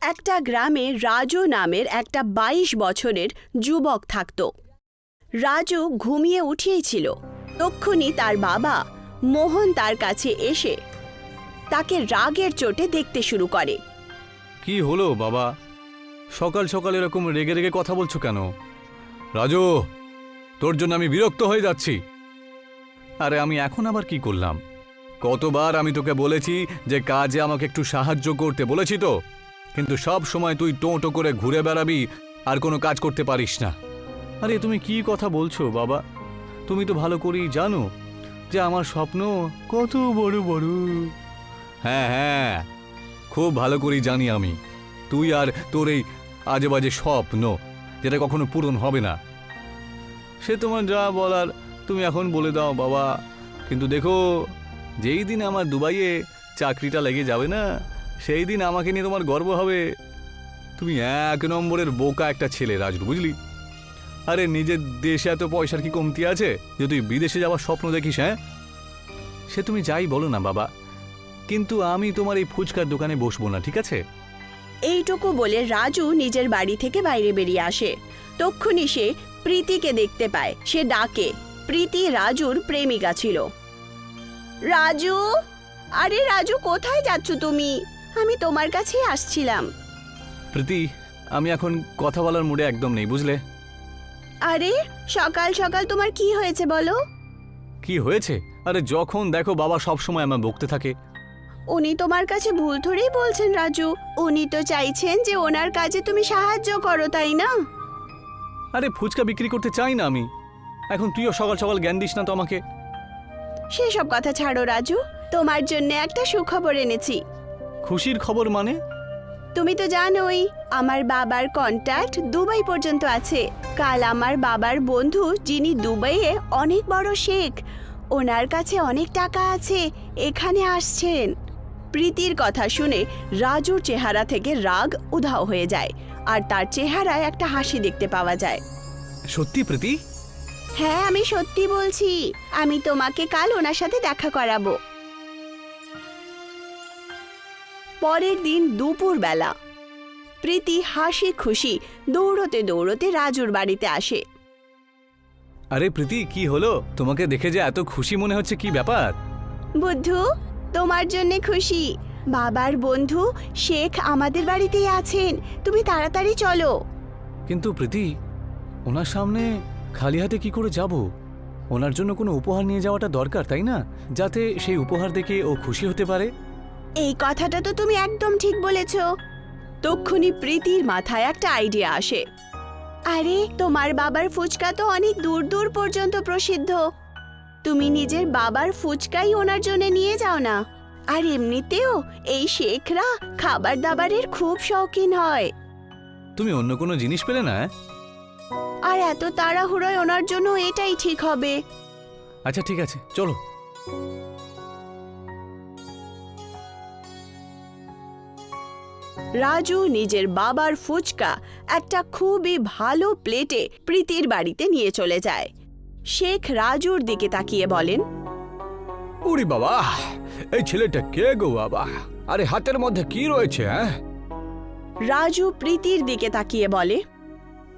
একটা গ্রামে রাজু নামের একটা বাইশ বছরের যুবক থাকত। রাজু ঘুমিয়ে উঠিয়েছিল তক্ষুনি তার বাবা মোহন তার কাছে এসে তাকে রাগের চোটে দেখতে শুরু করে। কি হলো বাবা? সকাল সকাল এরকম রেগে রেগে কথা বলছো কেন? রাজু, তোর জন্য আমি বিরক্ত হয়ে যাচ্ছি। আরে আমি এখন আবার কি করলাম? কতবার আমি তোকে বলেছি যে কাজে আমাকে একটু সাহায্য করতে, বলেছি তো? কিন্তু সব সময় তুই টোঁটো করে ঘুরে বেড়াবি আর কোনো কাজ করতে পারিস না। আরে, তুমি কি কথা বলছো, বাবা? তুমি তো ভালো করেই জানো যে আমার স্বপ্ন কত বড় বড়। হ্যাঁ হ্যাঁ খুব ভালো করেই জানি আমি। তুই আর তোর এই আজে বাজে স্বপ্ন, যেটা কখনো পূরণ হবে না। সে তোমার যা বলার তুমি এখন বলে দাও, বাবা। কিন্তু দেখো, যেই দিন আমার দুবাইয়ে চাকরিটা লেগে যাবে না সেই দিন আমাকে নিয়ে তোমার গর্ব হবে। তুমি এক নম্বরের বোকা একটা ছেলে, রাজু, বুঝলি? আরে, নিজের দেশে এত পয়সার কি কমতি আছে? যে তুই বিদেশে যাওয়ার স্বপ্ন দেখিস হ্যাঁ? সে তুমি যাই বলো না, বাবা। কিন্তু আমি তোমার এই ফুচকার দোকানে বসবো না, ঠিক আছে? এইটুকু বলে রাজু নিজের বাড়ি থেকে বাইরে বেরিয়ে আসে। তক্ষুনি সে প্রীতিকে দেখতে পায়, সে ডাকে। প্রীতি রাজুর প্রেমিকা ছিল। রাজু? আরে রাজু, কোথায় যাচ্ছ তুমি? আমি তোমার কাছেই আসছিলাম। প্রীতি আমি এখন কথা বলার মুডে একদম নেই বুঝলে? আরে সকাল সকাল তোমার কি হয়েছে বলো? কি হয়েছে? আরে যখন দেখো বাবা সব সময় আমার বকতে থাকে। উনি তোমার কাছে ভুল ধরেই বলছেন রাজু। উনি তো চাইছেন যে ওনার কাজে তুমি সাহায্য করো তাই না? আরে ফুচকা বিক্রি করতে চাই না আমি। এখন তুইও সকাল সকাল জ্ঞান দিস না তো আমাকে। সেসব কথা ছাড়ো রাজু। তোমার জন্য একটা সুখবর এনেছি। খুশির খবর মানে? তুমি তো জানোই আমার বাবার কন্ট্যাক্ট দুবাই পর্যন্ত আছে। কাল আমার বাবার বন্ধু যিনি দুবাইয়ে অনেক বড় শেখ ওনার কাছে অনেক টাকা আছে এখানে আসছেন। প্রীতির কথা শুনে রাজুর চেহারা থেকে রাগ উধাও হয়ে যায় আর তার চেহারায় একটা হাসি দেখতে পাওয়া যায়। সত্যি প্রীতি? হ্যাঁ আমি সত্যি বলছি আমি তোমাকে কাল ওনার সাথে দেখা করাবো। পরের দিন দুপুরবেলা। প্রীতি হাসি খুশি দৌড়তে দৌড়তে রাজুর বাড়িতে আসে। আরে প্রীতি কি হলো? তোমাকে দেখে যে এত খুশি মনে হচ্ছে কি ব্যাপার? বুদ্ধু তোমার জন্য খুশি। বাবার বন্ধু শেখ আমাদের বাড়িতেই আছেন। তুমি তাড়াতাড়ি চলো। কিন্তু প্রীতি ওনার সামনে খালি হাতে কি করে যাব? ওনার জন্য কোনো উপহার নিয়ে যাওয়াটা দরকার তাই না? যাতে সেই উপহার দেখে ও খুশি হতে পারে। এই কথাটা তো তুমি একদম ঠিক বলেছ। তক্ষুনি প্রীতির মাথায় একটা আইডিয়া আসে। আরে তোমার বাবার ফুচকা তো অনেক দূর দূর পর্যন্ত প্রসিদ্ধ। তুমি নিজের বাবার ফুচকাই ওনার জন্য নিয়ে যাও না। আর এমনিতেও এই শেখরা খাবার দাবারের খুব শৌখিন হয়। তুমি অন্য কোনো জিনিস পেলে না আর এত তাড়াহুড়োয় ওনার জন্য এটাই ঠিক হবে। আচ্ছা ঠিক আছে চলো। রাজু নিজের বাবার ফুচকা একটা খুবই ভালো প্লেটে প্রীতির বাড়িতে নিয়ে চলে যায়। শেখ রাজুর দিকে তাকিয়ে বলেন উড়ি বাবা এই ছেলেটা কে গো বাবা? আরে হাতের মধ্যে কি রয়েছে হ্যাঁ? রাজু প্রীতির দিকে তাকিয়ে বলে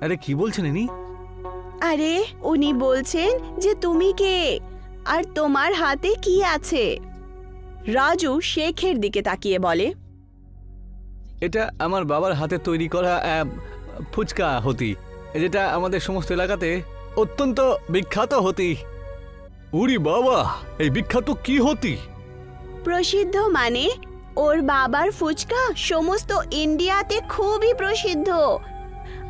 আরে কি বলছেন ইনি? আরে উনি বলছেন যে তুমি কে? আর তোমার হাতে কি আছে? রাজু শেখের দিকে তাকিয়ে বলে এটা আমার বাবার হাতে তৈরি করা ফুচকা হতি। যেটা আমাদের সমস্ত এলাকাতে অত্যন্ত বিখ্যাত হতি। উড়ি বাবা, এই বিখ্যাত কি হতি? প্রসিদ্ধ মানে ওর বাবার ফুচকা সমস্ত ইন্ডিয়াতে খুবই প্রসিদ্ধ।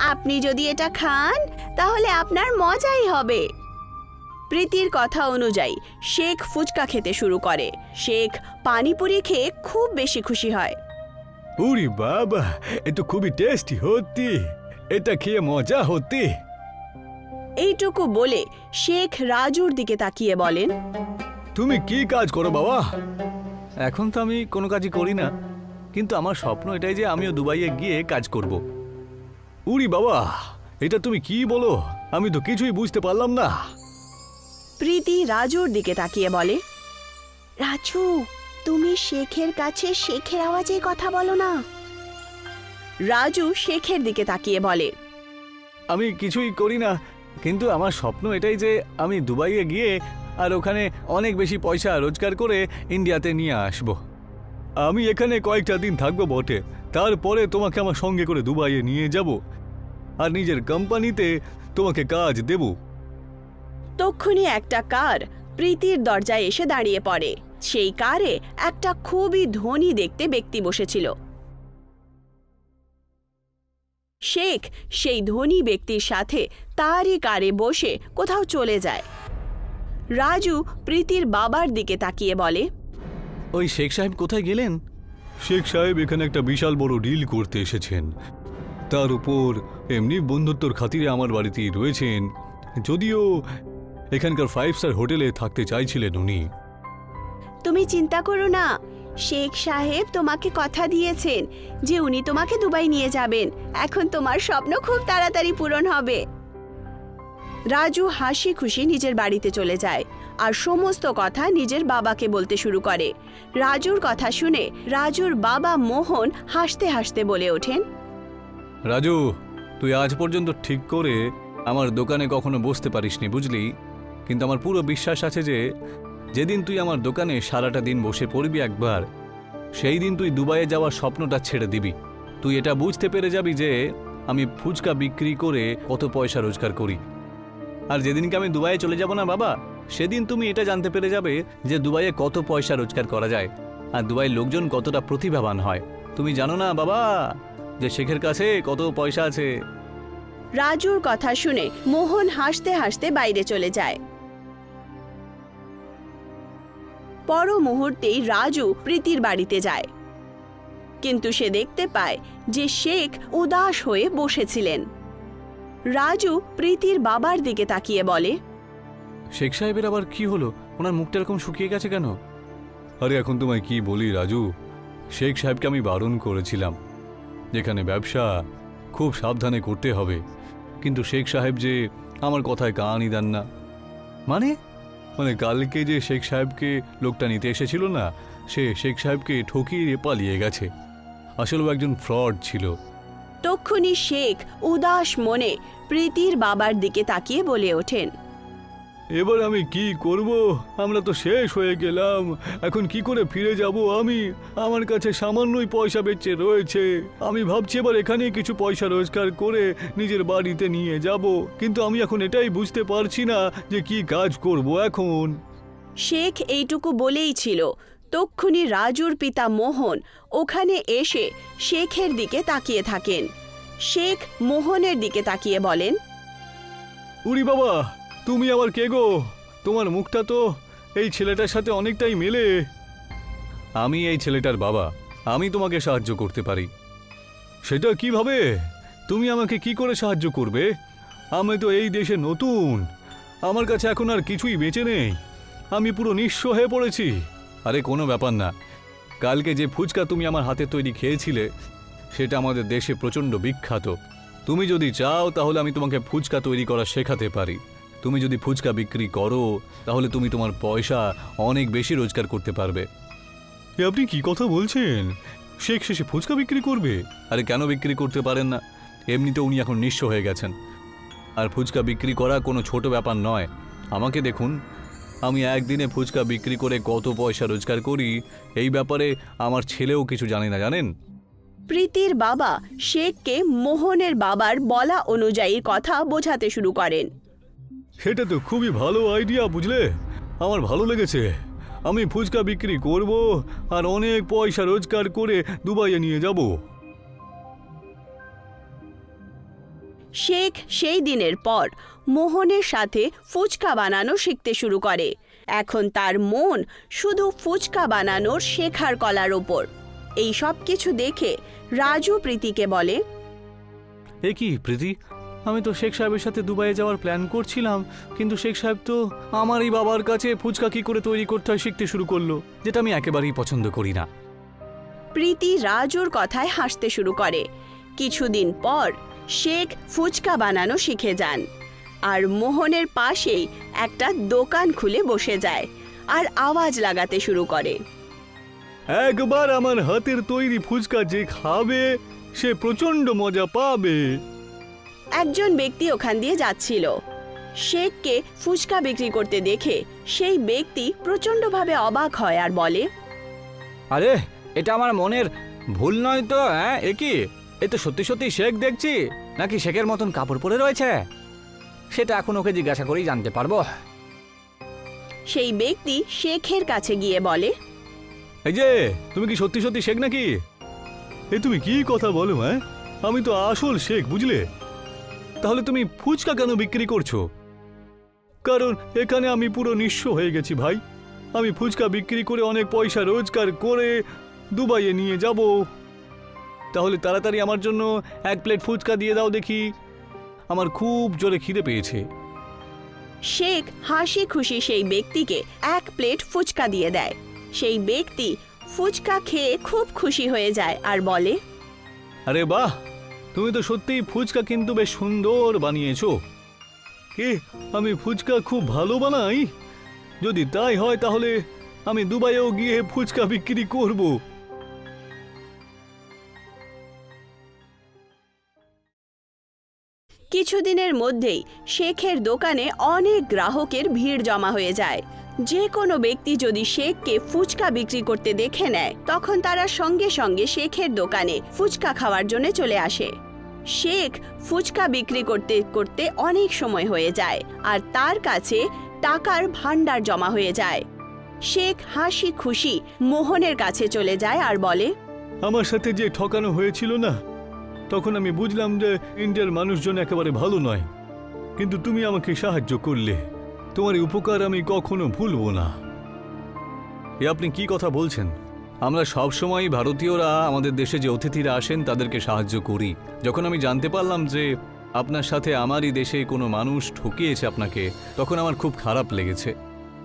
আপনি যদি এটা খান, তাহলে আপনার মজাই হবে। প্রীতির কথা অনুযায়ী, শেখ ফুচকা খেতে শুরু করে। শেখ পানিপুরি খেয়ে খুব বেশি খুশি হয়। উড়ি বাবা এ তো খুবই টেস্টি হতি। এটা খেয়ে মজা হতি। এইটুকু বলে শেখ রাজুর দিকে তাকিয়ে বলেন তুমি কি কাজ করো বাবা? এখন তো আমি কোনো কাজই করি না কিন্তু আমার স্বপ্ন এটাই যে আমিও দুবাইয়ে গিয়ে কাজ করব। উড়ি বাবা এটা তুমি কি বলো? আমি তো কিছুই বুঝতে পারলাম না। প্রীতি রাজুর দিকে তাকিয়ে বলে রাজু তুমি শেখের কাছে শেখের আওয়াজে কথা বলো না। রাজু শেখের দিকে তাকিয়ে বলে আমি কিছুই করি না কিন্তু আমার স্বপ্ন এটাই যে আমি দুবাইয়ে গিয়ে আর ওখানে অনেক বেশি পয়সা রোজগার করে ইন্ডিয়াতে নিয়ে আসব। আমি এখানে কয়েকটা দিন থাকব বটে তারপরে তোমাকে আমার সঙ্গে করে দুবাইয়ে নিয়ে যাব আর নিজের কোম্পানিতে তোমাকে কাজ দেব। তক্ষুনি একটা কার প্রীতির দরজায় এসে দাঁড়িয়ে পড়ে। সেই কারে একটা খুবই ধনী দেখতে ব্যক্তি বসেছিল। শেখ সেই ধনী ব্যক্তির সাথে তারই কারে বসে কোথাও চলে যায়। রাজু প্রীতির বাবার দিকে তাকিয়ে বলে ওই শেখ সাহেব কোথায় গেলেন? শেখ সাহেব এখানে একটা বিশাল বড় ডিল করতে এসেছেন। তার উপর এমনি বন্ধুত্বর খাতিরে আমার বাড়িতেই রয়েছেন। যদিও এখানকার ফাইভ স্টার হোটেলে থাকতে চাইছিলেন উনি। তুমি চিন্তা করো না। শেখ সাহেব তোমাকে কথা দিয়েছেন যে উনি তোমাকে দুবাই নিয়ে যাবেন। এখন তোমার স্বপ্ন খুব তাড়াতাড়ি পূরণ হবে। রাজু হাসি খুশি নিজের বাড়িতে চলে যায় আর সমস্ত কথা নিজের বাবাকে বলতে শুরু করে। রাজুর কথা শুনে রাজুর বাবা মোহন হাসতে হাসতে বলে ওঠেন, রাজু, তুই আজ পর্যন্ত ঠিক করে আমার দোকানে কখনো বসতে পারিসনি, বুঝলি? কিন্তু আমার পুরো বিশ্বাস আছে যে যেদিন তুই আমার দোকানে সারাটা দিন বসে পড়বি একবার, সেই দিন তুই দুবাইয়ে যাওয়ার স্বপ্নটা ছেড়ে দিবি। তুই এটা বুঝতে পেরে যাবি যে আমি ফুচকা বিক্রি করে কত পয়সা রোজগার করি। আর যেদিনকে আমি দুবাইয়ে চলে যাব না বাবা, সেদিন তুমি এটা জানতে পেরে যাবে যে দুবাইয়ে কত পয়সা রোজগার করা যায় আর দুবাইয়ের লোকজন কতটা প্রতিভাবান হয়। তুমি জানো না বাবা যে শেখের কাছে কত পয়সা আছে। রাজুর কথা শুনে মোহন হাসতে হাসতে বাইরে চলে যায়। পর মুহূর্তেই রাজু প্রীতির বাড়িতে যায়। কিন্তু সে দেখতে পায় যে শেখ উদাস হয়ে বসেছিলেন। রাজু প্রীতির বাবার দিকে তাকিয়ে বলে শেখ সাহেবের আবার কি হলো? ওনার মুখটা এরকম শুকিয়ে গেছে কেন? আরে এখন তোমায় কি বলি রাজু? শেখ সাহেবকে আমি বারণ করেছিলাম। যেখানে ব্যবসা খুব সাবধানে করতে হবে। কিন্তু শেখ সাহেব যে আমার কথায় কানই দেন না। মানে? মানে কালকে যে শেখ সাহেবকে লোকটা নিতে এসেছিল না, সে শেখ সাহেবকে ঠকিয়ে পালিয়ে গেছে। আসলে একজন ফ্রড ছিল। তক্ষুনি শেখ উদাস মনে প্রীতির বাবার দিকে তাকিয়ে বলে ওঠেন। এবার আমি কি করব? আমরা তো শেষ হয়ে গেলাম। এখন কি করে ফিরে যাব আমি? আমার কাছে সামান্যই পয়সা বেঁচে রয়েছে। আমি ভাবছি এবার এখানেই কিছু পয়সা রোজগার করে নিজের বাড়িতে নিয়ে যাব। কিন্তু আমি এখন এটাই বুঝতে পারছি না যে কি কাজ করব এখন। শেখ এইটুকু বলেই ছিল তক্ষুনি রাজুর পিতা মোহন ওখানে এসে শেখের দিকে তাকিয়ে থাকেন। শেখ মোহনের দিকে তাকিয়ে বলেন উরি বাবা তুমি আবার কে গো? তোমার মুখটা তো এই ছেলেটার সাথে অনেকটাই মেলে। আমি এই ছেলেটার বাবা। আমি তোমাকে সাহায্য করতে পারি। সেটা কীভাবে? তুমি আমাকে কি করে সাহায্য করবে? আমি তো এই দেশে নতুন। আমার কাছে এখন আর কিছুই বেঁচে নেই। আমি পুরো নিঃস্ব হয়ে পড়েছি। আরে কোনো ব্যাপার না। কালকে যে ফুচকা তুমি আমার হাতে তৈরি খেয়েছিলে, সেটা আমাদের দেশে প্রচণ্ড বিখ্যাত। তুমি যদি চাও তাহলে আমি তোমাকে ফুচকা তৈরি করা শেখাতে পারি। তুমি যদি ফুচকা বিক্রি করো তাহলে তুমি তোমার পয়সা অনেক বেশি রোজগার করতে পারবে। এ আপনি কি কথা বলছেন? শেখ শেষে ফুচকা বিক্রি করবে? আরে কেন বিক্রি করতে পারেন না? এমনিতে উনি এখন নিঃস্ব হয়ে গেছেন। আর ফুচকা বিক্রি করা কোনো ছোট ব্যাপার নয়। আমাকে দেখুন আমি একদিনে ফুচকা বিক্রি করে কত পয়সা রোজগার করি এই ব্যাপারে আমার ছেলেও কিছু জানে না জানেন? প্রীতির বাবা শেখকে মোহনের বাবার বলা অনুযায়ী কথা বোঝাতে শুরু করেন। সেটা তো খুবই ভালো আইডিয়া বুঝলে? আমার ভালো লেগেছে। আমি ফুচকা বিক্রি করব আর অনেক পয়সা রোজগার করে দুবাইয়ে নিয়ে যাব। শেখ সেই দিনের পর মোহনের সাথে ফুচকা বানানো শিখতে শুরু করে। এখন তার মন শুধু ফুচকা বানানোর শেখার কলার ওপর। এই সব কিছু দেখে রাজু প্রীতিকে বলে এ কি প্রীতি? আমি তো শেখ সাহেবের সাথে দুবাইয়ে যাওয়ার প্ল্যান করছিলাম কিন্তু শেখ সাহেব তো আমারই বাবার কাছে ফুচকা কি করে তৈরি করতে হয় শিখতে শুরু করল যেটা আমি একেবারেই পছন্দ করি না। প্রীতি রাজুর কথায় হাসতে শুরু করে। কিছুদিন পর শেখ ফুচকা বানানো শিখে যান আর মোহনের পাশেই একটা দোকান খুলে বসে যায় আর আওয়াজ লাগাতে শুরু করে। একবার আমার হাতের তৈরি ফুচকা যে খাবে সে প্রচণ্ড মজা পাবে। একজন ব্যক্তি ওখান দিয়ে যাচ্ছিল। শেখকে ফুচকা বিক্রি করতে দেখে সেই ব্যক্তি প্রচণ্ডভাবে অবাক হয় আর বলে আরে এটা আমার মনের ভুল নয় তো হ্যাঁ? এ কি? এ তো সত্যি সত্যি শেখ দেখছি। নাকি শেখের মতন কাপড় পরে রয়েছে? সেটা এখন ওকে জিজ্ঞাসা করেই জানতে পারব। সেই ব্যক্তি শেখের কাছে গিয়ে বলে এই যে তুমি কি সত্যি সত্যি শেখ নাকি? এ তুমি কি কথা বলো হ্যাঁ? আমি তো আসল শেখ বুঝলে? তাহলে তুমি ফুচকা কেন বিক্রি করছ? কারণ এখানে আমি পুরো নিঃস্ব হয়ে গেছি ভাই। আমি ফুচকা বিক্রি করে অনেক পয়সা রোজগার করে দুবাইয়ে নিয়ে যাব। তাহলে তাড়াতাড়ি আমার জন্য এক প্লেট ফুচকা দিয়ে দাও দেখি। আমার খুব জোরে খিদে পেয়েছে। শেখ হাসি খুশি সেই ব্যক্তিকে এক প্লেট ফুচকা দিয়ে দেয়। সেই ব্যক্তি ফুচকা খেয়ে খুব খুশি হয়ে যায় আর বলে আরে বাহ! তুমি তো সত্যিই ফুচকা কিন্তু বেশ সুন্দর বানিয়েছো। কে, আমি ফুচকা খুব ভালো বানাই? যদি তাই হয় তাহলে আমি দুবাইও গিয়ে ফুচকা বিক্রি করব। কিছুদিনের মধ্যেই শেখের দোকানে অনেক গ্রাহকের ভিড় জমা হয়ে যায়। যে কোনো ব্যক্তি যদি শেখকে ফুচকা বিক্রি করতে দেখে নেয়, তখন তারা সঙ্গে সঙ্গে শেখের দোকানে ফুচকা খাওয়ার জন্য চলে আসে। শেখ ফুচকা বিক্রি করতে করতে অনেক সময় হয়ে যায় আর তার কাছে টাকার ভাণ্ডার জমা হয়ে যায়। শেখ হাসি খুশি মোহনের কাছে চলে যায় আর বলে, আমার সাথে যে ঠকানো হয়েছিল না, তখন আমি বুঝলাম যে ইন্ডিয়ার মানুষজন একেবারে ভালো নয়। কিন্তু তুমি আমাকে সাহায্য করলে, তোমার উপকার আমি কখনো ভুলবো না। এ আপনি কি কথা বলছেন? আমরা সব সময় ভারতীয়রা আমাদের দেশে যে অতিথিরা আসেন, তাদেরকে সাহায্য করি। যখন আমি জানতে পারলাম যে আপনার সাথে আমারই দেশে কোনো মানুষ ঠকিয়েছে আপনাকে, তখন আমার খুব খারাপ লেগেছে।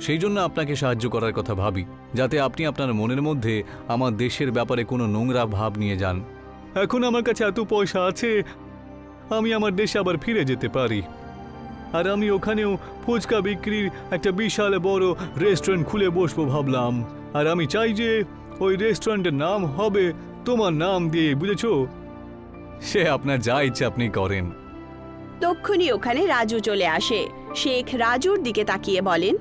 সেই জন্য আপনাকে সাহায্য করার কথা ভাবি, যাতে আপনি আপনার মনের মধ্যে আমার দেশের ব্যাপারে কোনো নোংরা ভাব নিয়ে যান। এখন আমার কাছে এত পয়সা আছে, আমি আমার দেশে আবার ফিরে যেতে পারি। আর আমি ওখানেও ফুচকা বিক্রির একটা বিশাল বড় রেস্টুরেন্ট খুলে বসবো ভাবলাম। আর আমি চাই যে ওই রেস্টুরেন্টের নাম হবে তোমার নাম দিয়ে বুঝেছ? সে আপনার যা ইচ্ছে আপনি করেন। তক্ষুনি ওখানে রাজু চলে আসে। শেখ রাজুর দিকে তাকিয়ে বলেন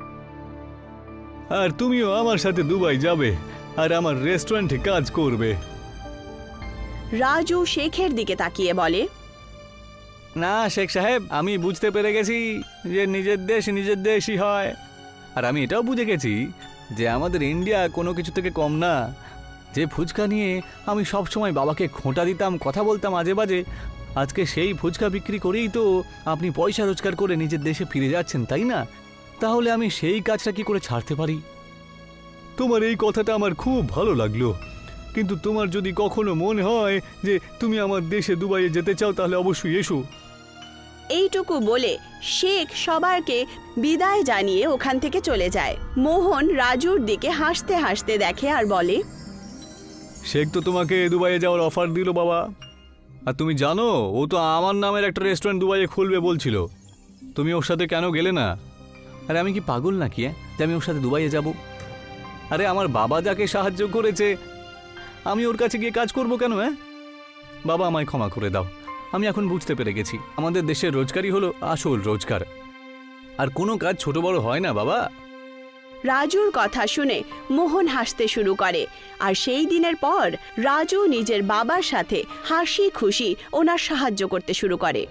আর তুমিও আমার সাথে দুবাই যাবে আর আমার রেস্টুরেন্টে কাজ করবে। রাজু শেখের দিকে তাকিয়ে বলে না শেখ সাহেব আমি বুঝতে পেরে গেছি যে নিজের দেশ নিজের দেশই হয়। আর আমি এটাও বুঝে গেছি যে আমাদের ইন্ডিয়া কোনো কিছু থেকে কম না। যে ফুচকা নিয়ে আমি সব সময় বাবাকে খোঁটা দিতাম, কথা বলতাম আজে বাজে আজকে সেই ফুচকা বিক্রি করেই তো আপনি পয়সা রোজগার করে নিজের দেশে ফিরে যাচ্ছেন, তাই না? তাহলে আমি সেই কাজটা কি করে ছাড়তে পারি? তোমার এই কথাটা আমার খুব ভালো লাগল। কিন্তু তোমার যদি কখনো মনে হয় যে তুমি আমার দেশে দুবাইয়ে যেতে চাও, তাহলে অবশ্যই এসো। এইটুকু বলে শেখ সবারকে বিদায় জানিয়ে ওখান থেকে চলে যায়। মোহন রাজুর দিকে হাসতে হাসতে দেখে আর বলে, শেখ তো তোমাকে দুবাইয়ে যাওয়ার অফার দিল বাবা। আর তুমি জানো, ও তো আমার নামের একটা রেস্টুরেন্ট দুবাইয়ে খুলবে বলছিল। তুমি ওর সাথে কেন গেলে না? আরে আমি কি পাগল নাকি যে আমি ওর সাথে দুবাইয়ে যাব। আরে আমার বাবা যাকে সাহায্য করেছে, আমি ওর কাছে গিয়ে কাজ করব কেন হ্যাঁ বাবা আমায় ক্ষমা করে দাও। আমি এখন বুঝতে পেরে গেছি। আমাদের দেশের রোজগারই হলো আসল রোজগার। আর কোনো কাজ ছোট বড় হয় না, বাবা। রাজুর কথা শুনে মোহন হাসতে শুরু করে। আর সেই দিনের পর রাজু নিজের বাবার সাথে হাসি খুশি ওনার সাহায্য করতে শুরু করে।